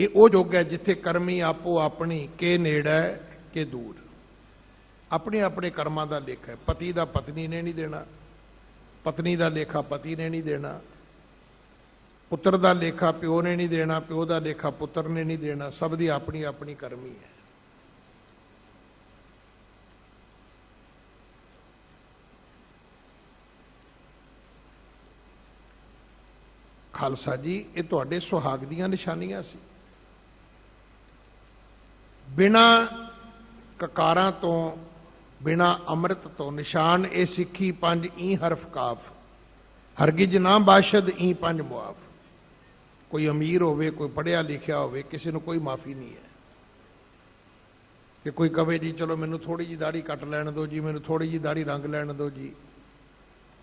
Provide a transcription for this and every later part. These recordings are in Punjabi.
ਇਹ ਉਹ ਯੁੱਗ ਹੈ ਜਿੱਥੇ ਕਰਮੀ ਆਪੋ ਆਪਣੀ, ਕੇ ਨੇੜੇ, ਕੇ ਦੂਰ। ਆਪਣੇ ਆਪਣੇ ਕਰਮਾਂ ਦਾ ਲੇਖਾ ਹੈ। ਪਤੀ ਦਾ ਪਤਨੀ ਨੇ ਨਹੀਂ ਦੇਣਾ। ਪਤਨੀ ਦਾ ਲੇਖਾ ਪਤੀ ਨੇ ਨਹੀਂ ਦੇਣਾ। ਪੁੱਤਰ ਦਾ ਲੇਖਾ ਪਿਓ ਨੇ ਨਹੀਂ ਦੇਣਾ। ਪਿਓ ਦਾ ਲੇਖਾ ਪੁੱਤਰ ਨੇ ਨਹੀਂ ਦੇਣਾ। ਸਭ ਦੀ ਆਪਣੀ ਆਪਣੀ ਕਰਮੀ ਹੈ। ਖਾਲਸਾ ਜੀ, ਇਹ ਤੁਹਾਡੇ ਸੁਹਾਗ ਦੀਆਂ ਨਿਸ਼ਾਨੀਆਂ ਸੀ। ਬਿਨਾ ਕਕਾਰਾਂ ਤੋਂ, ਬਿਨਾ ਅੰਮ੍ਰਿਤ ਤੋਂ ਨਿਸ਼ਾਨ ਇਹ ਸਿੱਖੀ ਪੰਜ ਈ ਹਰਫ ਕਾਫ। ਹਰਗਿਜ ਨਾ ਬਾਸ਼ਦ ਈ ਪੰਜ ਮੁਆਫ। ਕੋਈ ਅਮੀਰ ਹੋਵੇ, ਕੋਈ ਪੜ੍ਹਿਆ ਲਿਖਿਆ ਹੋਵੇ, ਕਿਸੇ ਨੂੰ ਕੋਈ ਮਾਫੀ ਨਹੀਂ ਹੈ। ਕਿ ਕੋਈ ਕਵੇ ਜੀ, ਚਲੋ ਮੈਨੂੰ ਥੋੜੀ ਜੀ ਦਾੜੀ ਕੱਟ ਲੈਣ ਦਿਓ ਜੀ, ਮੈਨੂੰ ਥੋੜੀ ਜੀ ਦਾੜੀ ਰੰਗ ਲੈਣ ਦਿਓ ਜੀ।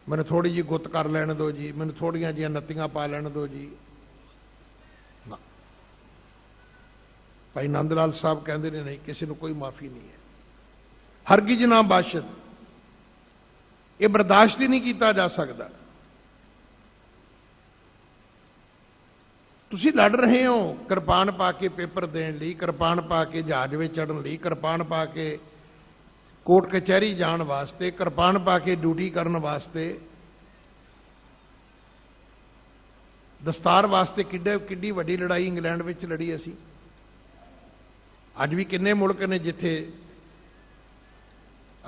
ਮੈਨੂੰ ਥੋੜੀ ਜੀ ਗੁੱਤ ਕਰ ਲੈਣ ਦਿਓ ਜੀ, ਮੈਨੂੰ ਥੋੜੀਆਂ ਜੀਆਂ ਨੱਤੀਆਂ ਪਾ ਲੈਣ ਦਿਓ ਜੀ। ਨਾ। ਭਾਈ ਨੰਦ ਲਾਲ ਸਾਹਿਬ ਕਹਿੰਦੇ ਨੇ, ਨਹੀਂ, ਕਿਸੇ ਨੂੰ ਕੋਈ ਮਾਫੀ ਨਹੀਂ ਹੈ। ਹਰਗਿਜ਼ ਨਾ ਬਾਸ਼ਦ ਇਹ ਬਰਦਾਸ਼ਤ ਹੀ ਨਹੀਂ ਕੀਤਾ ਜਾ ਸਕਦਾ। ਤੁਸੀਂ ਲੜ ਰਹੇ ਹੋ ਕਿਰਪਾਨ ਪਾ ਕੇ ਪੇਪਰ ਦੇਣ ਲਈ, ਕਿਰਪਾਨ ਪਾ ਕੇ ਜਹਾਜ਼ ਵਿੱਚ ਚੜਨ ਲਈ, ਕਿਰਪਾਨ ਪਾ ਕੇ ਕੋਰਟ ਕਚਹਿਰੀ ਜਾਣ ਵਾਸਤੇ, ਕਿਰਪਾਨ ਪਾ ਕੇ ਡਿਊਟੀ ਕਰਨ ਵਾਸਤੇ। ਦਸਤਾਰ ਵਾਸਤੇ ਕਿੱਡੇ, ਕਿੱਡੀ ਵੱਡੀ ਲੜਾਈ ਇੰਗਲੈਂਡ ਵਿੱਚ ਲੜੀ ਅਸੀਂ। ਅੱਜ ਵੀ ਕਿੰਨੇ ਮੁਲਕ ਨੇ ਜਿੱਥੇ